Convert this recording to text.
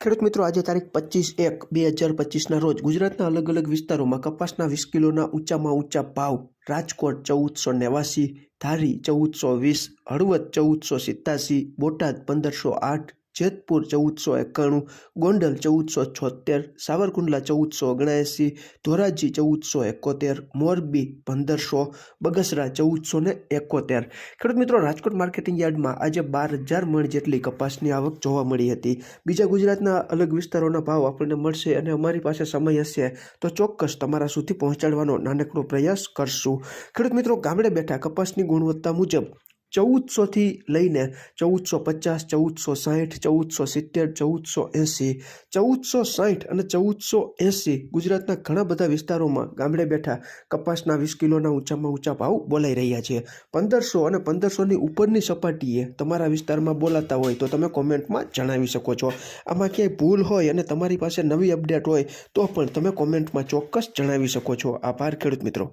ખેડૂત મિત્રો, આજે તારીખ પચીસ એક બે હજાર પચીસના રોજ ગુજરાતના અલગ અલગ વિસ્તારોમાં કપાસના વીસ કિલોના ઊંચામાં ઊંચા ભાવ, રાજકોટ ચૌદસો નેવાસી, ધારી ચૌદસો વીસ, હળવદ ચૌદસો સિત્તાસી, બોટાદ પંદરસો આઠ જેતપુર ચૌદસો એકાણું, ગોંડલ ચૌદસો છોતેર, સાવરકુંડલા ચૌદસો ઓગણએંસી, ધોરાજી ચૌદસો એકોતેર, મોરબી પંદરસો, બગસરા ચૌદસો ને એકોતેર. ખેડૂત મિત્રો, રાજકોટ માર્કેટિંગ યાર્ડમાં આજે બાર હજાર મણ જેટલી કપાસની આવક જોવા મળી હતી. બીજા ગુજરાતના અલગ વિસ્તારોના ભાવ આપણને મળશે અને અમારી પાસે સમય હશે તો ચોક્કસ તમારા સુધી પહોંચાડવાનો નાનકડો પ્રયાસ કરશું. ખેડૂત મિત્રો, ગામડે બેઠા કપાસની ગુણવત્તા મુજબ ચૌદસોથી લઈને ચૌદસો પચાસ ચૌદસો સાહીઠ ચૌદસો સિત્તેર ચૌદસો એંસી ચૌદસો સાહીઠ અને ચૌદસો એંસી ગુજરાતના ઘણા બધા વિસ્તારોમાં ગામડે બેઠા કપાસના વીસ કિલોના ઊંચામાં ઊંચા ભાવ બોલાઈ રહ્યા છે. પંદરસો અને પંદરસોની ઉપરની સપાટીએ તમારા વિસ્તારમાં બોલાતા હોય તો તમે કોમેન્ટમાં જણાવી શકો છો. આમાં ક્યાંય ભૂલ હોય અને તમારી પાસે નવી અપડેટ હોય તો પણ તમે કોમેન્ટમાં ચોક્કસ જણાવી શકો છો. આભાર ખેડૂત મિત્રો.